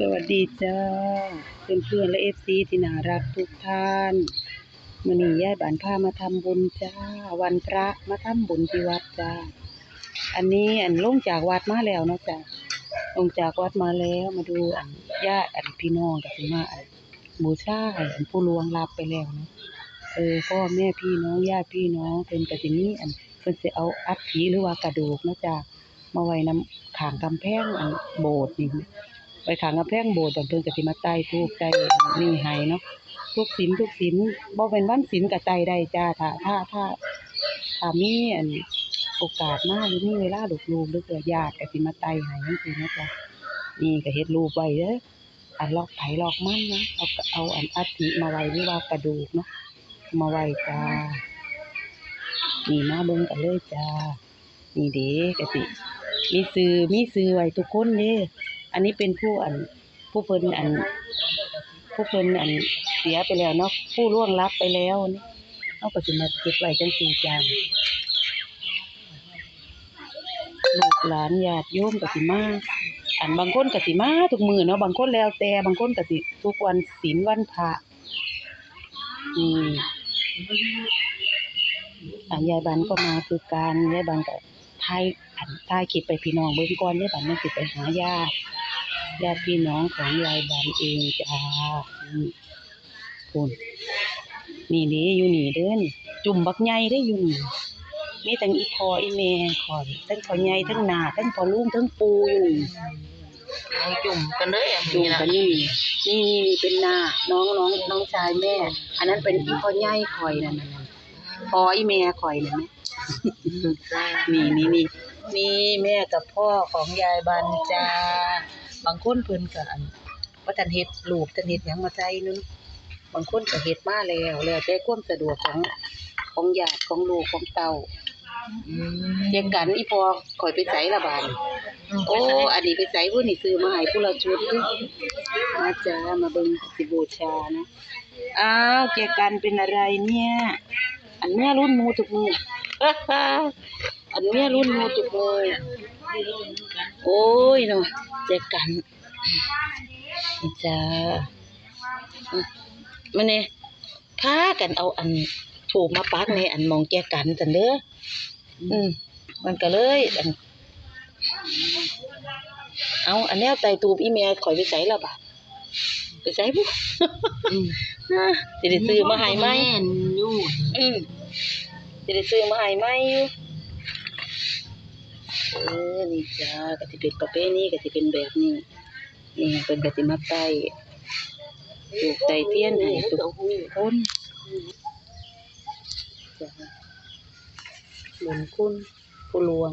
สวัสดีจ้าเพื่อนเพื่อนๆและเอฟซีที่น่ารักทุกท่านมื่อนี้ยายบ้านพามาทำบุญจ้า วันพระมาทำบุญที่วัดจ้า อันนี้อันลงจากวัดมาแล้วเนาะจ้าลงจากวัดมาแล้วมาดูอันญาติอันพี่น้องกับสิมาอันบูชาอันผู้ลวงรับไปแล้วเนาะเออพ่อแม่พี่น้องญาติพี่น้องเพิ่นก็สิมีอันเพิ่นสิเอาอัฐิหรือว่ากระดูกเนาะจ้ามาไว้นำขางกำแพงอันโบสถ์นี่ ไปขางกำแพงโบสถ์บันเพิ่นก็สิมาไต่ทูบไต่นี่ให้เนาะทุกศีลทุกศีลบ่เป็นวันศีลก็ไต่ได้จ้าถ้าถ้าถ้าถ้ามีอันโอกาสมาหรือมีเวลาลูกๆหรือเกิดญาติก็สิมาไต่ให้จังซี่นะจ๊ะนี่ก็เฮ็ดรูปไว้เด้ออันลอกไผลอกมันนะเอาเอาอันอัฐิมาไว้หรือว่ากระดูกเนาะมาไว้จ้านี่มาเบิ่งกันเลยจ้านี่เด้ก็สิมีชื่อมีชื่อไว้ทุกคนเด้ อันนี้เป็นผู้อันผู้เพิ่นอัน ผู้เพิ่นอันเสียไปแล้วเนาะผู้ล่วงลับไปแล้วนี่เอาก็สิมาเก็บไว้จังซี่จ้าลูกหลานญาติโยมก็สิมาอันบางคนก็สิมาทุกมือเนาะบางคนแล้วแต่บางคนก็สิทุกวันศีลวันพระอืมอันยายบันก็มาคือการยายบันก็ถ่ายอันถ่ายคลิปไปพี่น้องเบิ่งก่อนยายบันมันสิไปหาญาติ ญาติพี่น้องของยายบันเองจ้านี่คุณนี่เด้อยู่นี่เด้อนี่ จุ่มบักใหญ่ได้ออยู่นี่มีทั้งอีพออีแม่ข่อยทั้งพ่อใหญ่ทั้งหน้าทั้งพ่อลุงทั้งปูอยู่นี่เอาจุ่มกันเลยอะจุ่มนี่นะกันนี่นี่นี่นี่เป็นหน้าน้องน้องน้องชายแม่ อันนั้นเป็นอีพ่อใหญ่ข่อยนั่นน่ะนั่นพ่ออีแม่ข่อยนั่นแหมนี่นี่นี่นี่แม่กับพ่อของยายบันจ้า บางคนเพิ่นก็อันว่าทันเฮ็ดลูกทันเฮ็ดหยังมาใส่นึงบางคนก็เฮ็ดมาแล้วแล้วแต่ความสะดวกของของญาติของลูกของเต้าเทียงกันอีพอข่อยไปใส่ละบาดนี้โอ้อันนี้ไปใส่ผู้นี่ซื้อมาให้ผู้ละชุดเด้อมาจ้ามาเบิ่งสิบูชานะอ้าวแกกันเป็นอะไรเนี่ย อันแม่รุ่นหมูทุกมืออันแม่รุ่นหมูทุกมือ โอ้ยเนาะแจกกันนี่จ้ามันเนี่ยพากันเอาอันถูกมาปักในอันมองแจกันจันเด้ออืมมันก็เลยอันเอาอันแนวไตตูบอีเมลข่อยไปใส่และบาดไปใส่บุนะสิได้ซื้อมาให้ไหมแม่นอยู่อืมจะได้ซื้อมาให้ไหมอยู่ เออนี่จ้าก็สิเป็นประเภทนี้ก็สิเป็นแบบนี้นี่เป็นก็สิมาไตปลูกไตเทียนให้ทุกคนจ้าบุญคุณผู้ลวง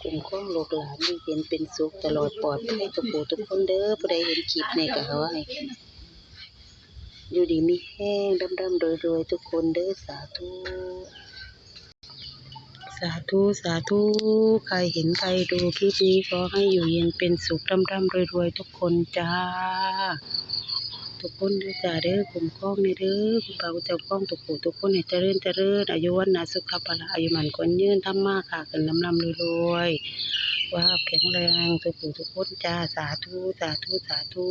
คุ้มครองลูกหลานอยู่เย็นเป็นสุขตลอดปลอดภัยทุกผู้ทุกคนเด้อผู้ใดเห็นคลิปนี่ก็ขอให้อยู่ดีมีแห้งดำๆรวยๆทุกคนเด้อสาธุาธุสาธุใครเห็นใครดูคลิปนี้ขอให้อยู่เย็นเป็นสุขดำๆรวยๆ ทุกคนจ้า ทุกคนด้อจ้าเด้อคุ้มครองในเด้อคุณพระเจ้าครองทุกผู้ทุกคนให้เจริญเจริญอายุวันนะสุขภาละอายุมันคนยืนทำมากค่ะกันลำลำรวยๆว่าแข็งแรงทุกผู้ทุกคนจ้าสาธุสาธุสาธุ